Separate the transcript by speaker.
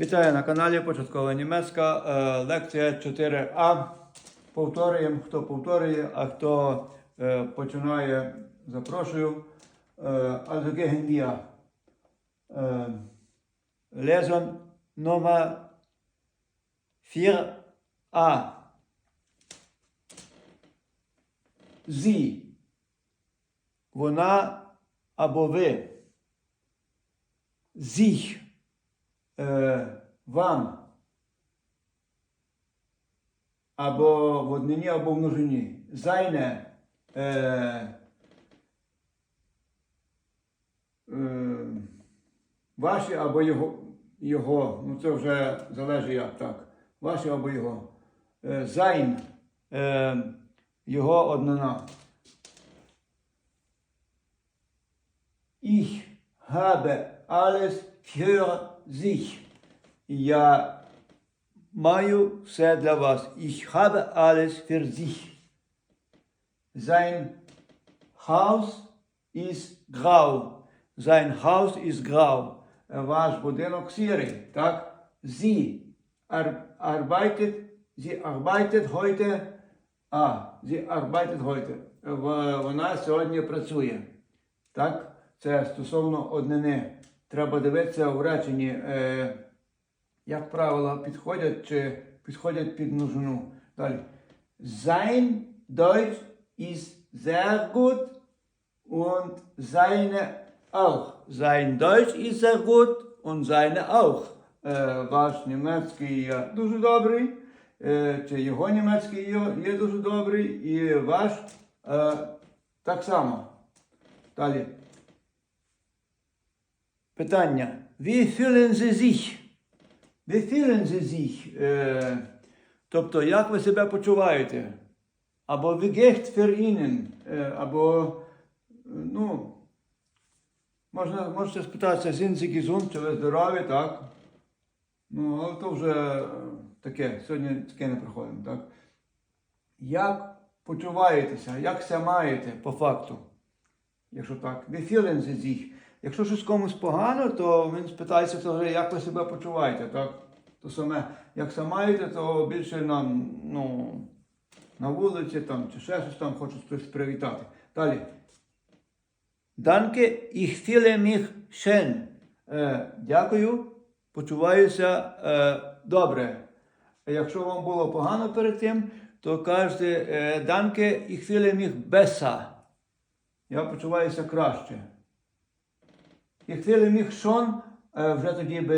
Speaker 1: Вітаю на каналі Початкова німецька. Е, Лекція 4А. Повторюємо, хто повторює, а хто е, починає, запрошую. Also gehen wir lesen Nummer 4a. Sie. Вона або ви. Sich. Е, вам. Або в однині, або в множині. Зайне. Е, е, ваші або його, його. Ну це вже залежить як так. Ваші або його. Е, зайн. Е, його однина. Ich habe alles für sich. Я маю все для вас. Ich habe alles für sich. Sein Haus ist grau. Sein Haus ist grau. Ваш будинок сірий, так? Sie ar arbeitet, sie arbeitet heute. А, sie arbeitet heute. Вона сьогодні працює. Так? Це стосовно однини. Треба дивитися в реченні, е, як правило, підходять чи підходять під нужну. Далі. Sein Deutsch ist sehr gut und seine auch. Sein Deutsch ist sehr gut und seine auch. Е, ваш німецький є дуже добрий, е, чи його німецький є, є дуже добрий, і ваш е, так само. Далі. Питання. Wie fühlen Sie sich? Wie fühlen Sie sich? Е, тобто, як ви себе почуваєте? Або wie geht für Ihnen? Е, або, ну, можна, можете спитатися, sind Sie gesund, чи ви здорові, так? Ну, але то вже таке, сьогодні таке не проходимо, так? Як почуваєтеся, як ся маєте по факту? Якщо так, wie fühlen Sie sich? Якщо щось комусь погано, то він спитається, то як ви себе почуваєте, так? То саме, як се маєте, то більше нам, ну, на вулиці там, чи ще щось там хочуть хтось привітати. Далі. Danke, ich fühle mich schön. Дякую, почуваюся е, добре. Якщо вам було погано перед тим, то кажете е, Danke, ich fühle mich besser. Я почуваюся краще. Mich schon, е, вже тоді би